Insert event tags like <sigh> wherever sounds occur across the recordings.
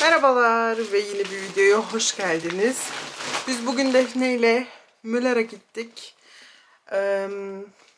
Merhabalar ve yeni bir videoya hoş geldiniz. Biz bugün Defne ile Müller'e gittik. Ee,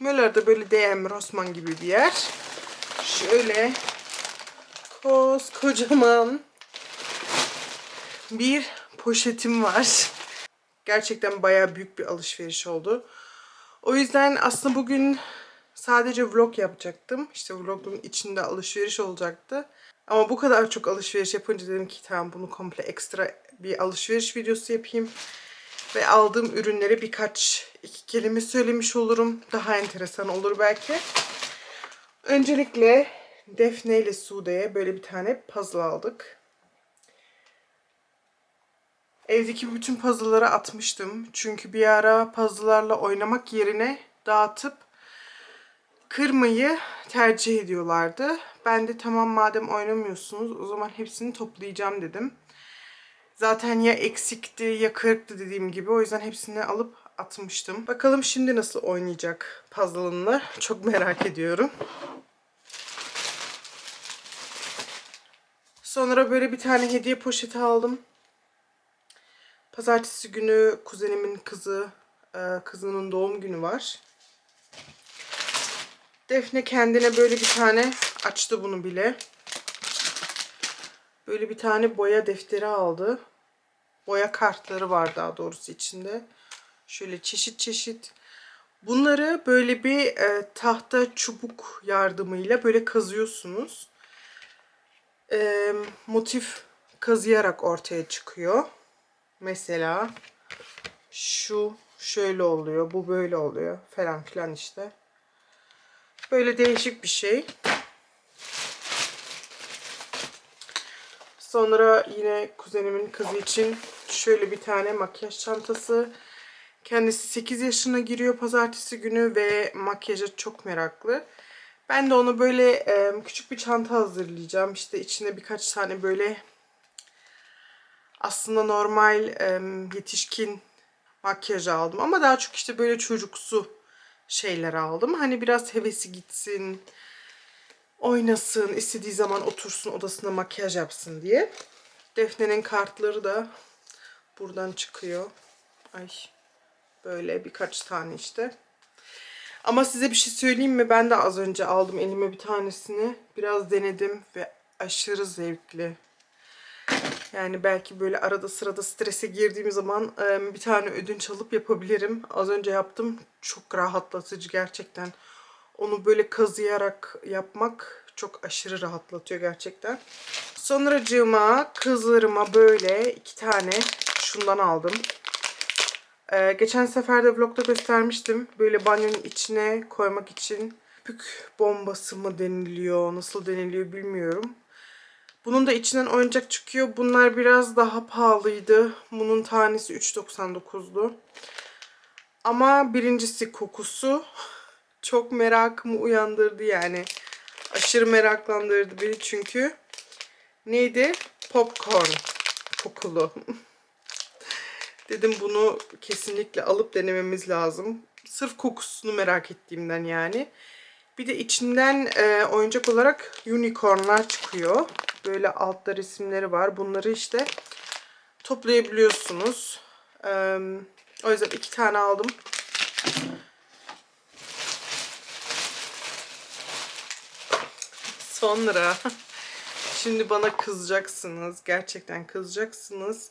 Müller'de böyle DM Rossmann gibi bir yer. Şöyle koskocaman bir poşetim var. Gerçekten bayağı büyük bir alışveriş oldu. O yüzden aslında bugün sadece vlog yapacaktım. İşte vlogun içinde alışveriş olacaktı. Ama bu kadar çok alışveriş yapınca dedim ki tamam bunu komple ekstra bir alışveriş videosu yapayım. Ve aldığım ürünlere birkaç iki kelime söylemiş olurum. Daha enteresan olur belki. Öncelikle Defne ile Sude'ye böyle bir tane puzzle aldık. Evdeki bütün puzzle'ları atmıştım. Çünkü bir ara puzzle'larla oynamak yerine dağıtıp kırmayı tercih ediyorlardı. Ben de tamam madem oynamıyorsunuz o zaman hepsini toplayacağım dedim. Zaten ya eksikti ya kırıktı dediğim gibi. O yüzden hepsini alıp atmıştım. Bakalım şimdi nasıl oynayacak puzzle'ınla. Çok merak ediyorum. Sonra böyle bir tane hediye poşeti aldım. Pazartesi günü kuzenimin kızı, kızının doğum günü var. Defne kendine böyle bir tane açtı bunu bile. Böyle bir tane boya defteri aldı. Boya kartları var daha doğrusu içinde. Şöyle çeşit çeşit. Bunları böyle bir e, tahta çubuk yardımıyla böyle kazıyorsunuz. E, motif kazıyarak ortaya çıkıyor. Mesela şu şöyle oluyor, bu böyle oluyor falan filan işte. Böyle değişik bir şey. Sonra yine kuzenimin kızı için şöyle bir tane makyaj çantası. Kendisi 8 yaşına giriyor pazartesi günü ve makyaja çok meraklı. Ben de ona böyle küçük bir çanta hazırlayacağım. İşte içine birkaç tane böyle aslında normal yetişkin makyaj aldım. Ama daha çok işte böyle çocuksu şeyler aldım. Hani biraz hevesi gitsin, oynasın, istediği zaman otursun odasında makyaj yapsın diye. Defne'nin kartları da buradan çıkıyor. Ay böyle birkaç tane işte. Ama size bir şey söyleyeyim mi? Ben de az önce aldım elime bir tanesini. Biraz denedim ve aşırı zevkli. Yani belki böyle arada sırada strese girdiğim zaman bir tane ödünç alıp yapabilirim. Az önce yaptım. Çok rahatlatıcı gerçekten. Onu böyle kazıyarak yapmak çok aşırı rahatlatıyor gerçekten. Sonracığıma kızlarıma böyle iki tane şundan aldım. Ee, geçen sefer de vlogda göstermiştim. Böyle banyonun içine koymak için pük bombası mı deniliyor, nasıl deniliyor bilmiyorum. Bunun da içinden oyuncak çıkıyor. Bunlar biraz daha pahalıydı. Bunun tanesi 3.99'du. Ama birincisi kokusu çok merakımı uyandırdı yani. Aşırı meraklandırdı beni çünkü. Neydi? Popcorn kokulu. <laughs> Dedim bunu kesinlikle alıp denememiz lazım. Sırf kokusunu merak ettiğimden yani. Bir de içinden e, oyuncak olarak unicornlar çıkıyor. Böyle altta resimleri var. Bunları işte toplayabiliyorsunuz. O yüzden iki tane aldım. Sonra <laughs> şimdi bana kızacaksınız. Gerçekten kızacaksınız.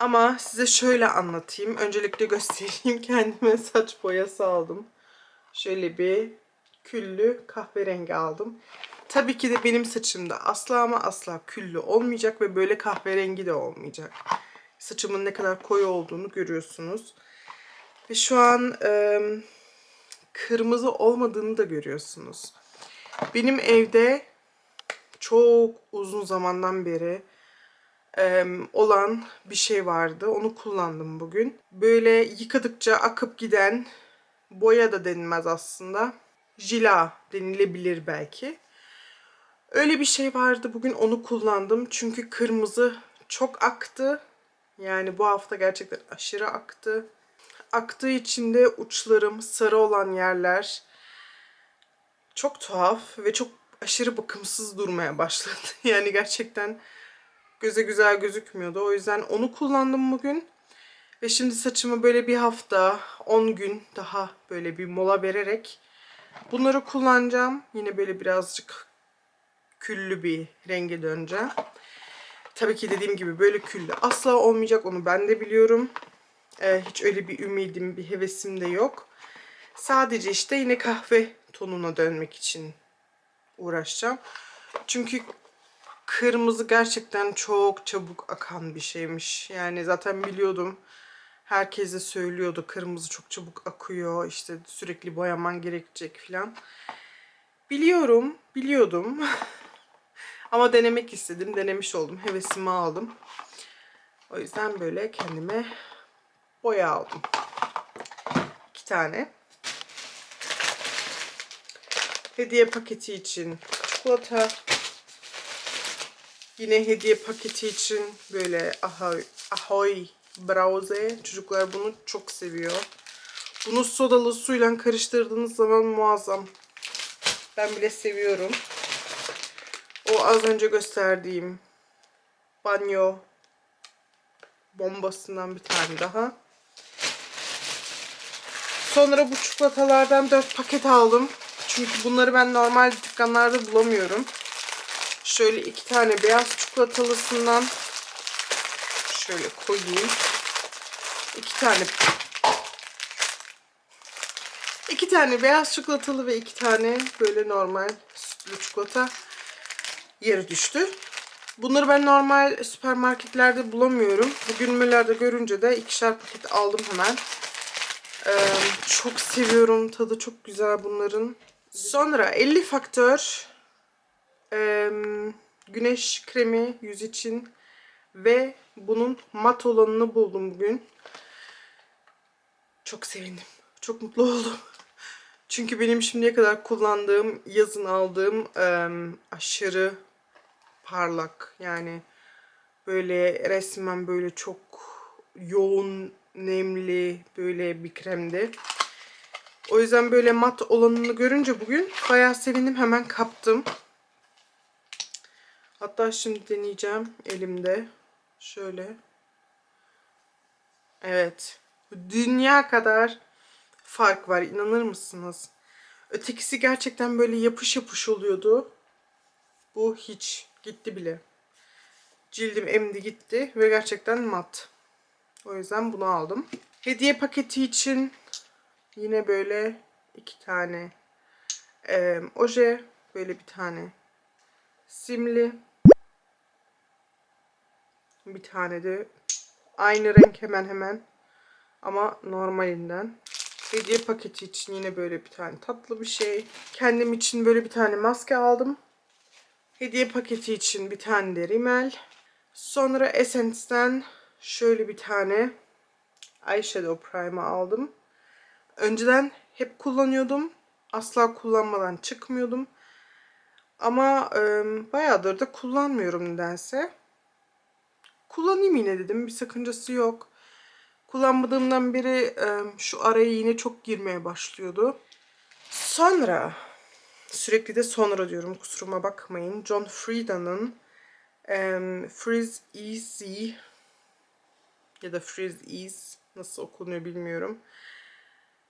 Ama size şöyle anlatayım. Öncelikle göstereyim. <laughs> Kendime saç boyası aldım. Şöyle bir küllü kahverengi aldım. Tabii ki de benim saçımda asla ama asla küllü olmayacak ve böyle kahverengi de olmayacak. Saçımın ne kadar koyu olduğunu görüyorsunuz. Ve şu an e, kırmızı olmadığını da görüyorsunuz. Benim evde çok uzun zamandan beri olan bir şey vardı. Onu kullandım bugün. Böyle yıkadıkça akıp giden boya da denilmez aslında. Jila denilebilir belki. Öyle bir şey vardı. Bugün onu kullandım. Çünkü kırmızı çok aktı. Yani bu hafta gerçekten aşırı aktı. Aktığı için de uçlarım sarı olan yerler çok tuhaf ve çok aşırı bakımsız durmaya başladı. <laughs> Yani gerçekten göze güzel gözükmüyordu. O yüzden onu kullandım bugün. Ve şimdi saçımı böyle bir hafta, 10 gün daha böyle bir mola vererek bunları kullanacağım. Yine böyle birazcık küllü bir renge döneceğim. Tabii ki dediğim gibi böyle küllü asla olmayacak onu ben de biliyorum. Ee, hiç öyle bir ümidim, bir hevesim de yok. Sadece işte yine kahve tonuna dönmek için uğraşacağım. Çünkü kırmızı gerçekten çok çabuk akan bir şeymiş. Yani zaten biliyordum. Herkes de söylüyordu kırmızı çok çabuk akıyor. işte sürekli boyaman gerekecek falan. Biliyorum, biliyordum. <laughs> Ama denemek istedim. Denemiş oldum. Hevesimi aldım. O yüzden böyle kendime boya aldım. İki tane. Hediye paketi için çikolata. Yine hediye paketi için böyle ahoy, ahoy browse. Çocuklar bunu çok seviyor. Bunu sodalı suyla karıştırdığınız zaman muazzam. Ben bile seviyorum. O az önce gösterdiğim banyo bombasından bir tane daha. Sonra bu çikolatalardan 4 paket aldım. Çünkü bunları ben normal dükkanlarda bulamıyorum. Şöyle iki tane beyaz çikolatalısından şöyle koyayım. İki tane iki tane beyaz çikolatalı ve iki tane böyle normal sütlü çikolata yeri düştü. Bunları ben normal süpermarketlerde bulamıyorum. Bugün Müller'de görünce de ikişer paket aldım hemen. Ee, çok seviyorum. Tadı çok güzel bunların. Sonra 50 faktör e, güneş kremi yüz için ve bunun mat olanını buldum bugün. Çok sevindim. Çok mutlu oldum. Çünkü benim şimdiye kadar kullandığım, yazın aldığım aşırı parlak yani böyle resmen böyle çok yoğun nemli böyle bir kremdi. O yüzden böyle mat olanını görünce bugün bayağı sevindim hemen kaptım. Hatta şimdi deneyeceğim elimde. Şöyle. Evet. Dünya kadar fark var inanır mısınız? Ötekisi gerçekten böyle yapış yapış oluyordu. Bu hiç gitti bile. Cildim emdi gitti ve gerçekten mat. O yüzden bunu aldım. Hediye paketi için yine böyle iki tane e, oje, böyle bir tane simli, bir tane de aynı renk hemen hemen ama normalinden. Hediye paketi için yine böyle bir tane tatlı bir şey. Kendim için böyle bir tane maske aldım. Hediye paketi için bir tane de rimel. Sonra Essence'den şöyle bir tane eyeshadow primer aldım. Önceden hep kullanıyordum. Asla kullanmadan çıkmıyordum. Ama e, bayağıdır da kullanmıyorum nedense. Kullanayım yine dedim. Bir sakıncası yok. Kullanmadığımdan beri şu araya yine çok girmeye başlıyordu. Sonra sürekli de sonra diyorum kusuruma bakmayın. John Frieda'nın um, Freeze Easy ya da Freeze Ease nasıl okunuyor bilmiyorum.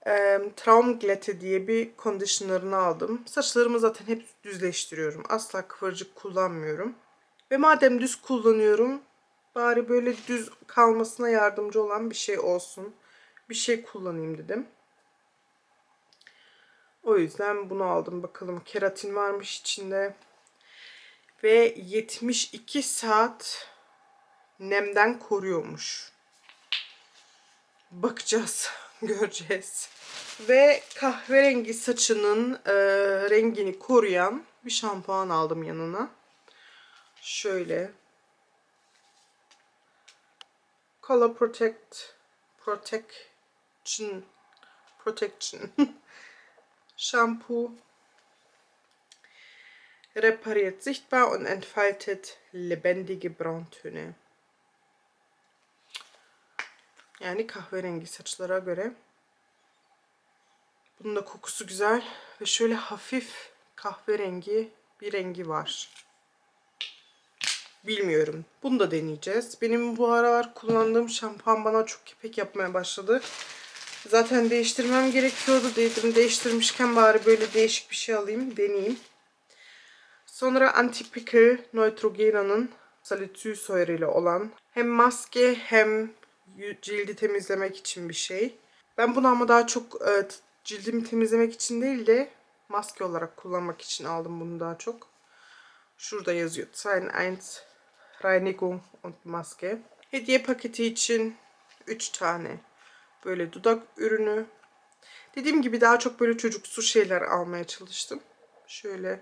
Um, Traumglätte diye bir conditioner'ını aldım. Saçlarımı zaten hep düzleştiriyorum. Asla kıvırcık kullanmıyorum. Ve madem düz kullanıyorum bari böyle düz kalmasına yardımcı olan bir şey olsun. Bir şey kullanayım dedim. O yüzden bunu aldım. Bakalım keratin varmış içinde. Ve 72 saat nemden koruyormuş. Bakacağız. <laughs> Göreceğiz. Ve kahverengi saçının e, rengini koruyan bir şampuan aldım yanına. Şöyle. Color Protect Protection Protection <laughs> Shampoo repariert sichtbar und entfaltet lebendige Brauntöne. Yani kahverengi saçlara göre. Bunun da kokusu güzel ve şöyle hafif kahverengi bir rengi var. Bilmiyorum. Bunu da deneyeceğiz. Benim bu aralar kullandığım şampuan bana çok kepek yapmaya başladı. Zaten değiştirmem gerekiyordu dedim. Değiştirmişken bari böyle değişik bir şey alayım. Deneyeyim. Sonra Antipicker Neutrogena'nın salicylsoyer ile olan hem maske hem cildi temizlemek için bir şey. Ben bunu ama daha çok e, cildimi temizlemek için değil de maske olarak kullanmak için aldım bunu daha çok. Şurada yazıyor. Sein 1 Reinigung und Maske. Hediye paketi için 3 tane böyle dudak ürünü. Dediğim gibi daha çok böyle çocuksu şeyler almaya çalıştım. Şöyle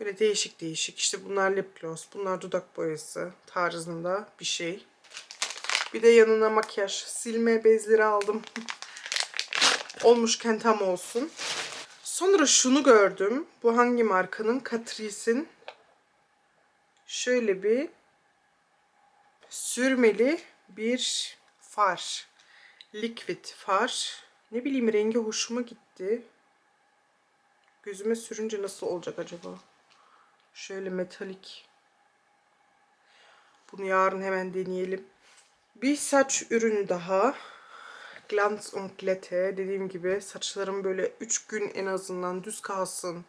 böyle değişik değişik. İşte bunlar lip gloss, bunlar dudak boyası tarzında bir şey. Bir de yanına makyaj silme bezleri aldım. <laughs> Olmuşken tam olsun. Sonra şunu gördüm. Bu hangi markanın? Catrice'in şöyle bir sürmeli bir far. Liquid far. Ne bileyim rengi hoşuma gitti. Gözüme sürünce nasıl olacak acaba? Şöyle metalik. Bunu yarın hemen deneyelim. Bir saç ürünü daha. Glanz und Glätte. Dediğim gibi saçlarım böyle 3 gün en azından düz kalsın.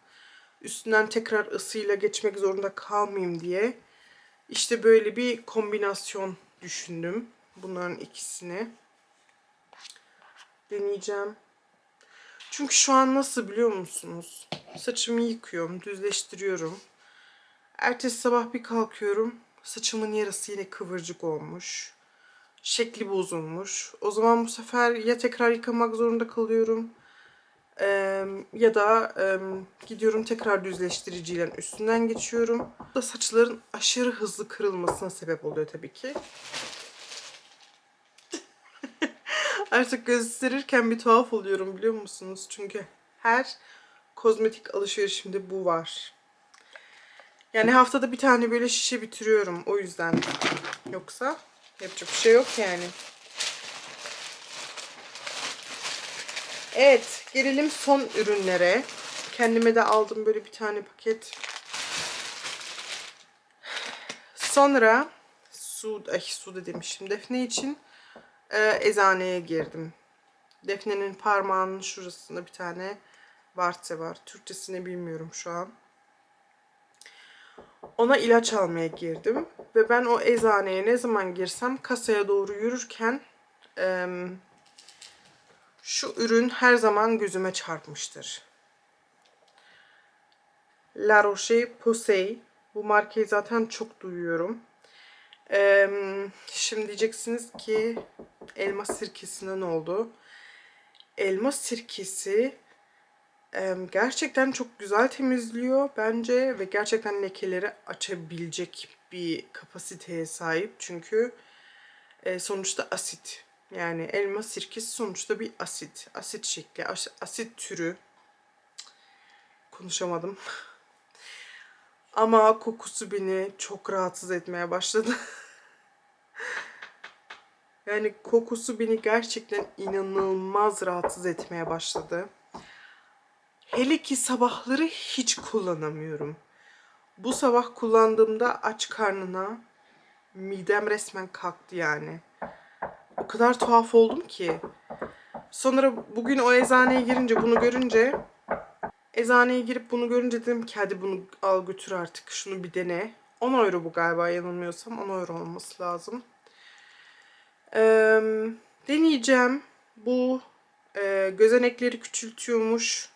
Üstünden tekrar ısıyla geçmek zorunda kalmayayım diye. İşte böyle bir kombinasyon düşündüm. Bunların ikisini. Deneyeceğim. Çünkü şu an nasıl biliyor musunuz? Saçımı yıkıyorum, düzleştiriyorum. Ertesi sabah bir kalkıyorum. Saçımın yarısı yine kıvırcık olmuş. Şekli bozulmuş. O zaman bu sefer ya tekrar yıkamak zorunda kalıyorum. Eee, ya da eee, gidiyorum tekrar düzleştiriciyle üstünden geçiyorum. Bu da saçların aşırı hızlı kırılmasına sebep oluyor tabii ki. <laughs> Artık gösterirken bir tuhaf oluyorum biliyor musunuz? Çünkü her kozmetik alışverişimde bu var. Yani haftada bir tane böyle şişe bitiriyorum o yüzden. Yoksa yapacak bir şey yok yani. Evet, gelelim son ürünlere. Kendime de aldım böyle bir tane paket. Sonra su, ay su da demişim. Defne için e, eczaneye girdim. Defne'nin parmağının şurasında bir tane vartse var. Türkçesini bilmiyorum şu an. Ona ilaç almaya girdim. Ve ben o eczaneye ne zaman girsem kasaya doğru yürürken em, şu ürün her zaman gözüme çarpmıştır. La Roche-Posay. Bu markayı zaten çok duyuyorum. Ee, şimdi diyeceksiniz ki elma sirkesine ne oldu? Elma sirkesi em, gerçekten çok güzel temizliyor bence ve gerçekten lekeleri açabilecek bir kapasiteye sahip. Çünkü e, sonuçta asit. Yani elma sirkesi sonuçta bir asit. Asit şekli, as- asit türü. Konuşamadım. <laughs> Ama kokusu beni çok rahatsız etmeye başladı. <laughs> yani kokusu beni gerçekten inanılmaz rahatsız etmeye başladı. Hele ki sabahları hiç kullanamıyorum. Bu sabah kullandığımda aç karnına midem resmen kalktı yani. Kadar tuhaf oldum ki. Sonra bugün o eczaneye girince bunu görünce eczaneye girip bunu görünce dedim ki hadi bunu al götür artık şunu bir dene. 10 euro bu galiba yanılmıyorsam 10 euro olması lazım. Ee, deneyeceğim. Bu e, gözenekleri küçültüyormuş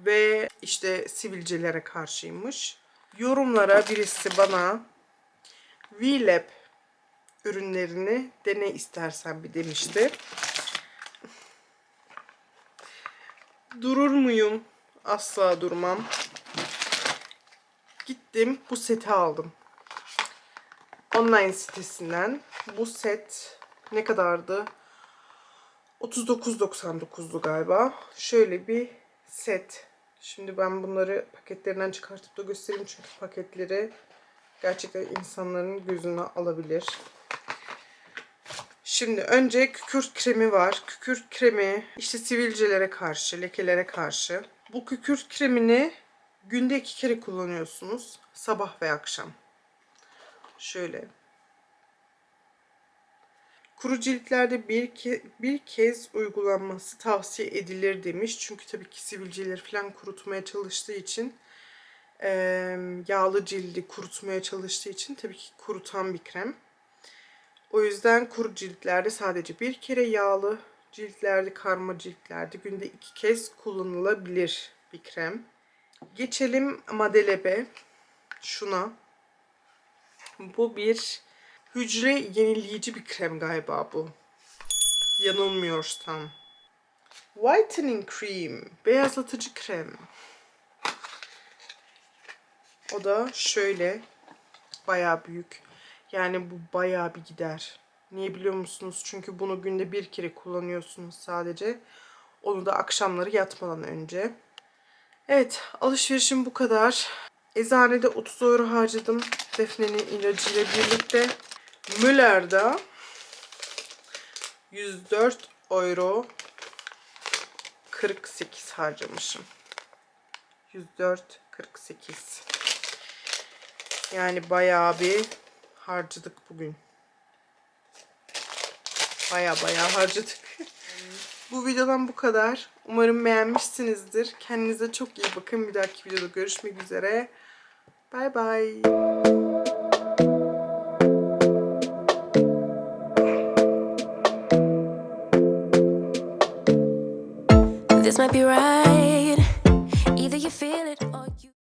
ve işte sivilcelere karşıymış. Yorumlara birisi bana VLab ürünlerini dene istersen bir demişti. Durur muyum? Asla durmam. Gittim bu seti aldım. Online sitesinden. Bu set ne kadardı? 39.99'du galiba. Şöyle bir set. Şimdi ben bunları paketlerinden çıkartıp da göstereyim çünkü paketleri gerçekten insanların gözünü alabilir. Şimdi önce kükürt kremi var. Kükürt kremi işte sivilcelere karşı, lekelere karşı Bu kükürt kremini günde iki kere kullanıyorsunuz. Sabah ve akşam. Şöyle. Kuru ciltlerde bir, ke- bir kez uygulanması tavsiye edilir demiş. Çünkü tabii ki sivilceleri falan kurutmaya çalıştığı için eee, yağlı cildi kurutmaya çalıştığı için tabii ki kurutan bir krem. O yüzden kuru ciltlerde sadece bir kere yağlı ciltlerde, karma ciltlerde günde iki kez kullanılabilir bir krem. Geçelim Madelebe. Şuna. Bu bir hücre yenileyici bir krem galiba bu. Yanılmıyorsam. Whitening Cream. Beyazlatıcı krem. O da şöyle. Bayağı büyük. Yani bu bayağı bir gider. Niye biliyor musunuz? Çünkü bunu günde bir kere kullanıyorsunuz sadece. Onu da akşamları yatmadan önce. Evet alışverişim bu kadar. Eczanede 30 euro harcadım. Defne'nin ilacıyla birlikte. Müller'da 104 euro 48 harcamışım. 104 48. Yani bayağı bir harcadık bugün. Baya baya harcadık. bu videodan bu kadar. Umarım beğenmişsinizdir. Kendinize çok iyi bakın. Bir dahaki videoda görüşmek üzere. Bay bay.